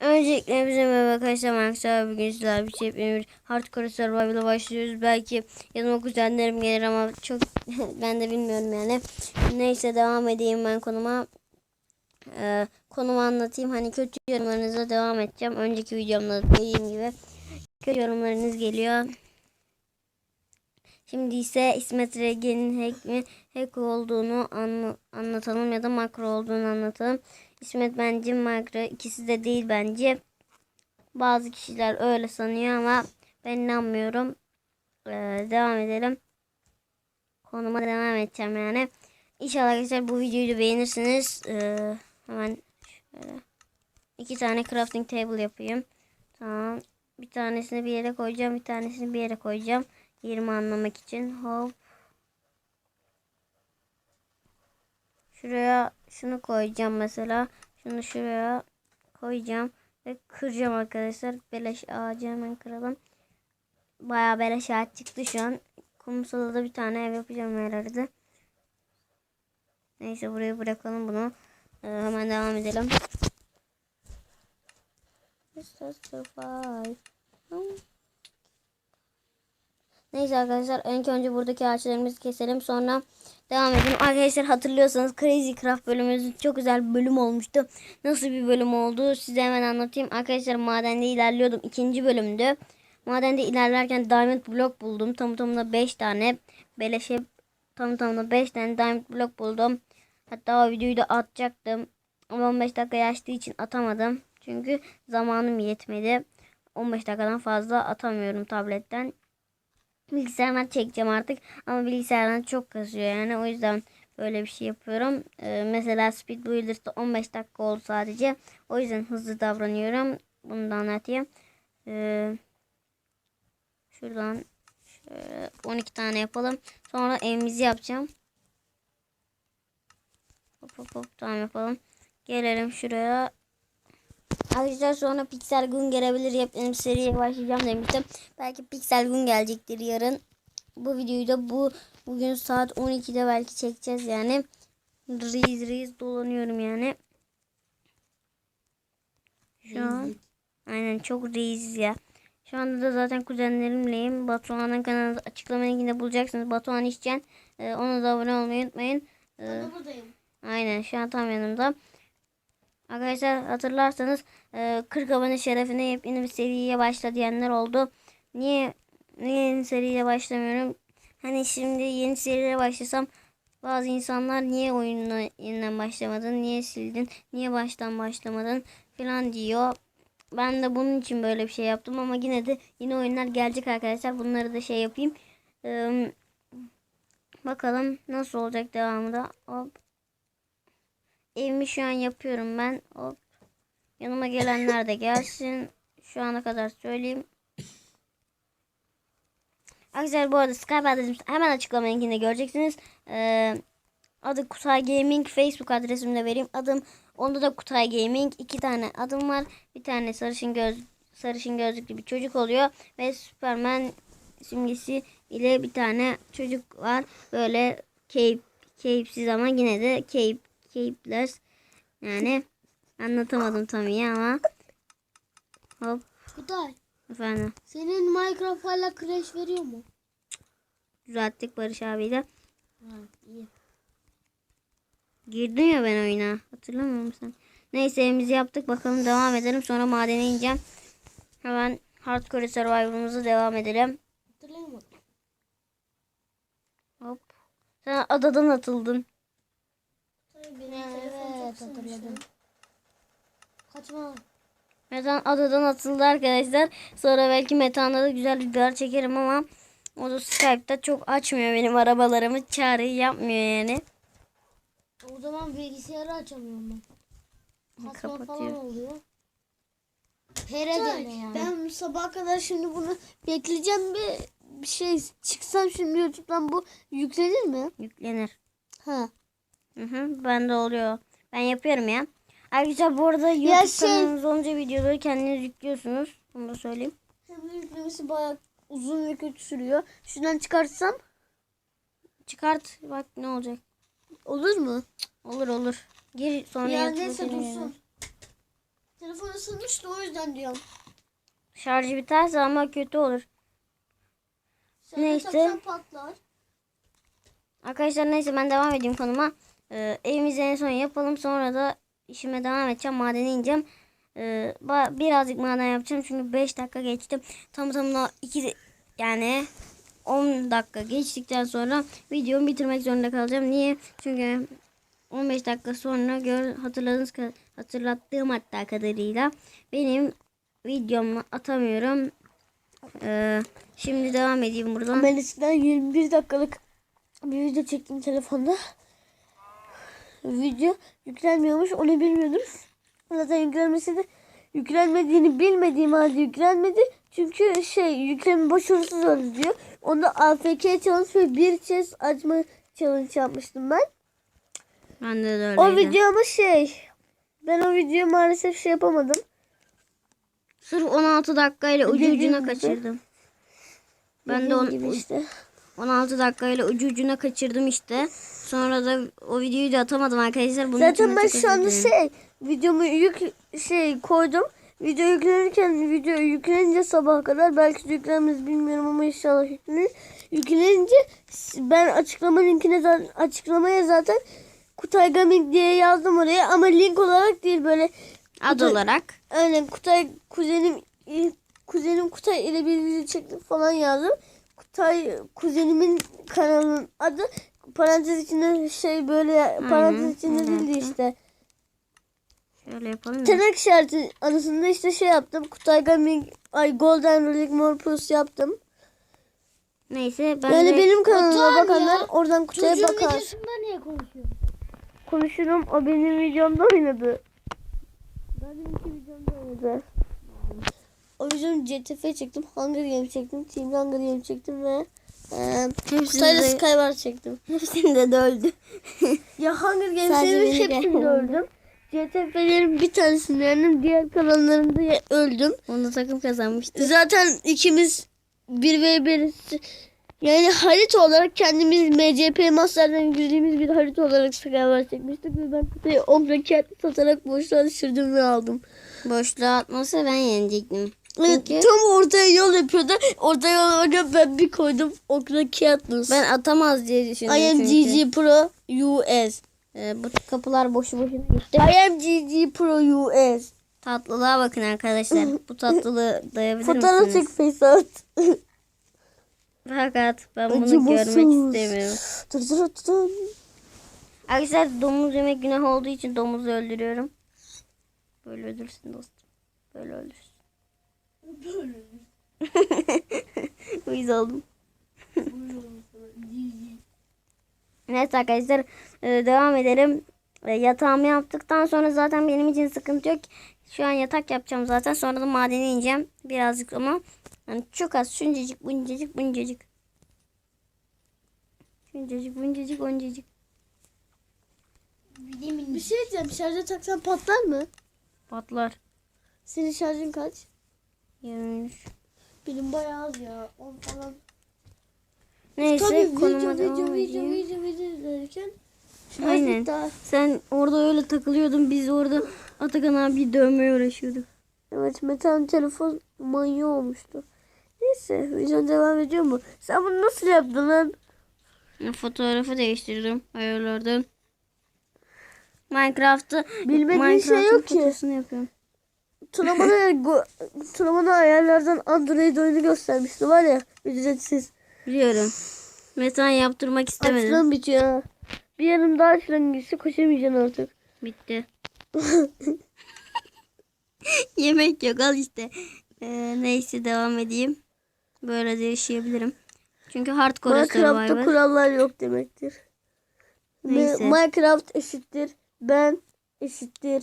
Öncelikle bize merhaba arkadaşlar arkadaşlar bugün sizlerle bir şey yapıyorum. Hardcore Survival'a başlıyoruz. Belki yanıma kuzenlerim gelir ama çok ben de bilmiyorum yani. Neyse devam edeyim ben konuma. Ee, konumu anlatayım. Hani kötü yorumlarınıza devam edeceğim. Önceki videomda dediğim gibi kötü yorumlarınız geliyor. Şimdi ise İsmet Regen'in hack mi hack olduğunu anla- anlatalım ya da makro olduğunu anlatalım. İsmet bence makro ikisi de değil bence. Bazı kişiler öyle sanıyor ama ben inanmıyorum. Ee, devam edelim. Konuma devam edeceğim yani. İnşallah arkadaşlar bu videoyu beğenirsiniz. Ee, hemen şöyle iki tane crafting table yapayım. Tamam. Bir tanesini bir yere koyacağım. Bir tanesini bir yere koyacağım. Yerimi anlamak için. Hop. Şuraya şunu koyacağım mesela. Şunu şuraya koyacağım. Ve kıracağım arkadaşlar. Beleş ağacı hemen kıralım. Bayağı beleş ağaç çıktı şu an. Kumsalda da bir tane ev yapacağım herhalde. Neyse buraya bırakalım bunu. Ee, hemen devam edelim. Mr. Survive. Neyse arkadaşlar ilk önce buradaki ağaçlarımızı keselim sonra devam edelim. Arkadaşlar hatırlıyorsanız Crazy Craft bölümümüz çok güzel bir bölüm olmuştu. Nasıl bir bölüm oldu size hemen anlatayım. Arkadaşlar madende ilerliyordum. ikinci bölümdü. Madende ilerlerken diamond block buldum. Tam tamına 5 tane. Beleşe tam tamına 5 tane diamond block buldum. Hatta o videoyu da atacaktım. Ama 15 dakika yaştığı için atamadım. Çünkü zamanım yetmedi. 15 dakikadan fazla atamıyorum tabletten. Bilgisayardan çekeceğim artık ama bilgisayardan çok kasıyor yani o yüzden böyle bir şey yapıyorum. Ee, mesela Speed Builder'da 15 dakika oldu sadece. O yüzden hızlı davranıyorum. Bunu da anlatayım. Ee, şuradan şöyle 12 tane yapalım. Sonra evimizi yapacağım. Hop hop hop tamam yapalım. Gelelim şuraya. Arkadaşlar sonra Pixel gün gelebilir. Yepyeni bir seriye başlayacağım demiştim. Belki Pixel gün gelecektir yarın. Bu videoyu da bu bugün saat 12'de belki çekeceğiz yani. Reis reis dolanıyorum yani. Şu an aynen çok reis ya. Şu anda da zaten kuzenlerimleyim. Batuhan'ın kanalında açıklama linkinde bulacaksınız. Batuhan İşcan. Ee, ona da abone olmayı unutmayın. Ee, buradayım. Aynen şu an tam yanımda. Arkadaşlar hatırlarsanız e, 40 abone şerefine yepyeni bir seriye başla diyenler oldu. Niye niye yeni seriye başlamıyorum? Hani şimdi yeni seriye başlasam bazı insanlar niye oyununa yeniden başlamadın, niye sildin, niye baştan başlamadın falan diyor. Ben de bunun için böyle bir şey yaptım ama yine de yine oyunlar gelecek arkadaşlar. Bunları da şey yapayım. Ee, bakalım nasıl olacak devamı da. Hop. Evimi şu an yapıyorum ben. Hop. Yanıma gelenler de gelsin. Şu ana kadar söyleyeyim. Arkadaşlar bu arada Skype adresimizi hemen açıklama linkinde göreceksiniz. Ee, adı Kutay Gaming. Facebook adresimi de vereyim. Adım onda da Kutay Gaming. İki tane adım var. Bir tane sarışın göz sarışın gözlüklü bir çocuk oluyor. Ve Superman simgesi ile bir tane çocuk var. Böyle keyif, keyifsiz ama yine de keyif Capeless. Yani anlatamadım tam iyi ama. Hop Kutay, efendim. senin Minecraft hala crash veriyor mu? Düzelttik Barış abiyle. Ha, iyi. Girdin ya ben oyuna. Hatırlamıyor musun? Neyse evimizi yaptık. Bakalım devam edelim. Sonra madene ineceğim. Hemen Hardcore Survivor'ımıza devam edelim. Hatırlayamadım. Hop. Sen adadan atıldın. Evet hatırladım. Kaçma. Metan adadan atıldı arkadaşlar. Sonra belki Metan'da da güzel videolar çekerim ama o da Skype'da çok açmıyor benim arabalarımı. Çağrıyı yapmıyor yani. O zaman bilgisayarı açamıyorum ben. Kasma falan Kapatıyor. oluyor. Pere yani. Ben sabaha kadar şimdi bunu bekleyeceğim bir, bir şey çıksam şimdi YouTube'dan bu yüklenir mi? Yüklenir. Ha. Hı hı, ben de oluyor. Ben yapıyorum ya. Ayrıca bu arada YouTube Ya şey- kanalınız olunca videoları kendiniz yüklüyorsunuz. Onu da söyleyeyim. Yüklemesi bayağı uzun ve kötü sürüyor. Şuradan çıkartsam Çıkart bak ne olacak. olur mu? Olur olur. Gir sonra Ya neyse dursun. yayınlar. Telefon ısınmıştı o yüzden diyorum. Şarjı biterse ama kötü olur. Sen Neyse. Arkadaşlar neyse ben devam edeyim konuma. Ee, evimizi en son yapalım. Sonra da işime devam edeceğim. Madene ineceğim. Ee, birazcık maden yapacağım. Çünkü 5 dakika geçti. Tam tamına 2 yani 10 dakika geçtikten sonra videomu bitirmek zorunda kalacağım. Niye? Çünkü 15 dakika sonra gör hatırladığınız hatırlattığım hatta kadarıyla benim videomu atamıyorum. Ee, şimdi devam edeyim buradan. Ben eskiden 21 dakikalık bir video çektim telefonda. Video yüklenmiyormuş onu bilmiyordum. Zaten yüklenmesi de yüklenmediğini bilmediğim halde yüklenmedi. Çünkü şey yükleme başarısız oldu diyor. Onda AFK challenge ve bir chest açma challenge yapmıştım ben. Ben de öyleydi. O video ama şey ben o videoyu maalesef şey yapamadım. Sırf 16 dakikayla ucu Dediğim ucuna gibi. kaçırdım. Ben de Dediğim on, gibi işte. 16 dakikayla ucu ucuna kaçırdım işte. Sonra da o videoyu da atamadım arkadaşlar. Bunun Zaten ben şu anda şey videomu yük şey koydum. Video yüklenirken video yüklenince sabaha kadar belki yüklenmez bilmiyorum ama inşallah yüklenir. Yüklenince ben açıklama linkine zaten açıklamaya zaten Kutay Gaming diye yazdım oraya ama link olarak değil böyle Ad Kutu- olarak. Aynen Kutay kuzenim kuzenim Kutay ile bir video çektik falan yazdım. Kutay kuzenimin kanalının adı parantez içinde şey böyle parantez içinde aynen. değildi işte. Şöyle yapalım. ya. Tırnak işareti arasında işte şey yaptım. Kutay Gaming ay Golden Relic More Plus yaptım. Neyse ben Yani de benim kanalıma Otur bakanlar ya. oradan Kutay'a Çocuğun bakar. videosunda niye konuşuyorsun? Konuşurum o benim videomda oynadı. Benimki videomda oynadı. O videomu CTF çektim, Hunger Games çektim, Team Hunger Games çektim ve e, hepsini Kutay'la de, Skywars çektim. hepsinde de öldü. Ya Hunger Games'lerin hepsinde öldüm. CTF'lerin bir tanesinde yendim, diğer kanallarında ya- öldüm. Onu takım kazanmıştı. Zaten ikimiz 1v1 yani harita olarak kendimiz MCP Master'dan girdiğimiz bir harita olarak Skywars çekmiştik ve ben Kutay'ı 10 raket satarak boşluğa düşürdüm ve aldım. Boşluğa atmasa ben yenecektim. Çünkü tam ortaya yol yapıyordu. Ortaya yola bakıp ben bir koydum. O raket ben atamaz diye düşündüm. I am. GG Pro US. Ee, bu kapılar boşu boşuna gitti. I am GG Pro US. Tatlılığa bakın arkadaşlar. Bu tatlılığı dayabilir Fotoğraf misiniz? çek face at. Fakat ben bunu Acımasız. görmek istemiyorum. Dur dur dur. Arkadaşlar domuz yemek günah olduğu için domuzu öldürüyorum. Böyle öldürsün dostum. Böyle öldürsün. Uyuz oldum. Neyse arkadaşlar e, devam edelim. E, Yatağımı yaptıktan sonra zaten benim için sıkıntı yok. Şu an yatak yapacağım zaten. Sonra da madene ineceğim. Birazcık ama yani çok az. Şuncacık buncacık buncacık. Şuncacık buncacık oncacık. Bir şey diyeceğim. Şarja taksan patlar mı? Patlar. Senin şarjın kaç? 23. Benim bayağı az ya. 10 falan. Neyse Tabii konuma video devam video video edeyim. video video izlerken şarj Aynen. bitti ha. Sen orada öyle takılıyordun. Biz orada Atakan abi dövmeye uğraşıyorduk. Evet Mete'nin telefon manyağı olmuştu. Neyse video devam ediyor mu? Sen bunu nasıl yaptın lan? Fotoğrafı değiştirdim. Ayarlardım. Minecraft'ı Bilmediğin şey Minecraft'ın yok ki. fotosunu yapıyorum. Tuna bana, go- Tuna bana ayarlardan Android oyunu göstermişti var ya ücretsiz. Biliyorum. Metan yaptırmak istemedim. Açılan bitiyor ha. Bir yanım daha açılan gitse koşamayacaksın artık. Bitti. Yemek yok al işte. Ee, neyse devam edeyim. Böyle de yaşayabilirim. Çünkü hardcore Minecraft'ta kurallar yok demektir. Me- Neyse. Minecraft eşittir ben eşittir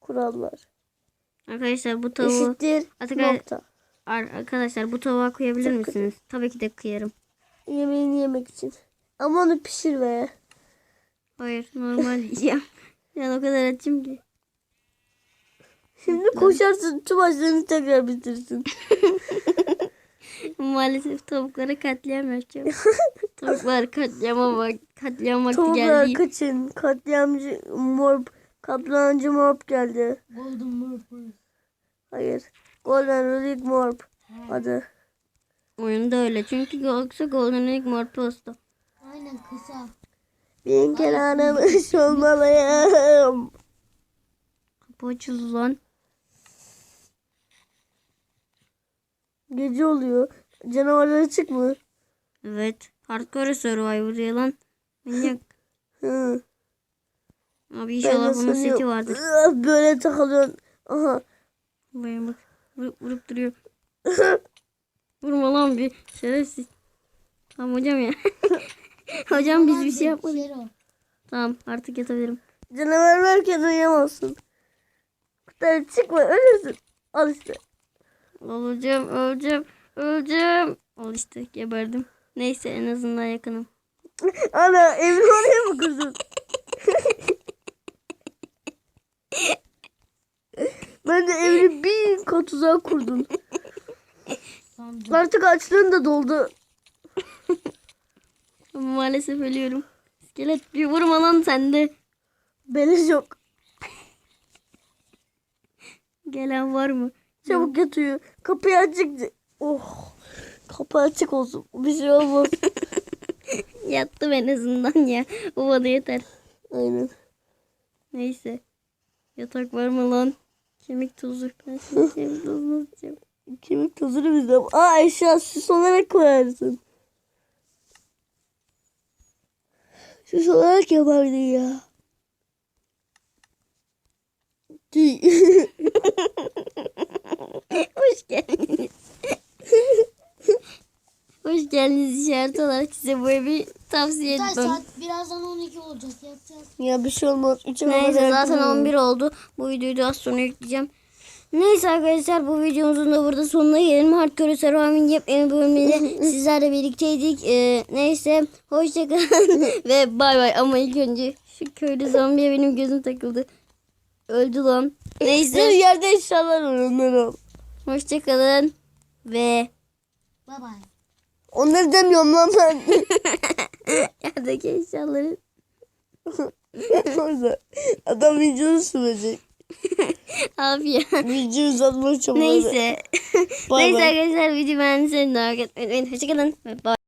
kurallar. Arkadaşlar bu tavuğu Eşittir Atakan- nokta. Ar- arkadaşlar bu tavuğa koyabilir misiniz? Tabii ki de kıyarım. Yemeğini yemek için. Ama onu pişir be. Hayır normal yiyeceğim. Yani o kadar açım ki. Şimdi koşarsın tüm açlarını tekrar bitirsin. Maalesef tavuklara katliam yapacağım. Tavuklar katliama bak. Katliam vakti Tavuklar geldi. kaçın. Katliamcı morp. Kaplancı morp geldi. Golden Murphy. Hayır. Golden Relic Morp. Adı. Oyunda öyle. Çünkü yoksa Golden Egg Mor Posta. Aynen kısa. Bin kere aramış olmalıyım. Kapı açıldı lan. Gece oluyor. Canavarlar açık mı? Evet. Hardcore Survivor ya lan. Manyak. Hı. Abi inşallah bunun seti vardır. Böyle takılıyorsun. Aha. Buraya bak. Vurup, vurup duruyor. Vurma lan bir şerefsiz. Tamam hocam ya. hocam biz bir şey yapmadık. Tamam artık yatabilirim. Canavar varken uyuyamazsın. Kutlar çıkma ölürsün. Al işte. Olacağım, öleceğim, öleceğim. Al işte geberdim. Neyse en azından yakınım. Ana evini oraya mı kurdun? Ben de evini bin kat uzağa kurdun. Artık açlığın da doldu. Maalesef ölüyorum. İskelet bir vurma lan sende. Beleş yok. Gelen var mı? Çabuk yat uyu. Kapıyı açık. Oh. Kapı açık olsun. Bir şey olmaz. Yattım en azından ya. O bana yeter. Aynen. Neyse. Yatak var mı lan? Kemik tozu. Ben şimdi kemik tozunu atacağım. Kemik tozunu bizden. Aa eşya süs olarak koyarsın. Süs olarak yapardın ya. Hoş geldiniz. Hoş geldiniz işaret olarak size bu evi tavsiye Kaç etmem. saat? Birazdan 12 olacak. Yatacağız. ya bir şey olmaz. Üçe Neyse zaten yapılır. 11 oldu. Bu videoyu da az sonra yükleyeceğim. Neyse arkadaşlar bu videomuzun da burada sonuna gelelim. Hardcore Survivor'ın yepyeni bölümüyle sizlerle birlikteydik. Ee, neyse hoşçakalın ve bay bay. Ama ilk önce şu köylü zombiye benim gözüm takıldı. Öldü lan. Bir Neyse yerde eşyalar var onları al. hoşçakalın ve Bye bye. Onları demiyorum lan ben. yerdeki eşyaları. Adam videonu sürecek. abi ya. Video uzatma çabaları. Neyse. Bay Neyse bay. arkadaşlar video beğendiyseniz merak etmeyin. Hoşçakalın ve bay.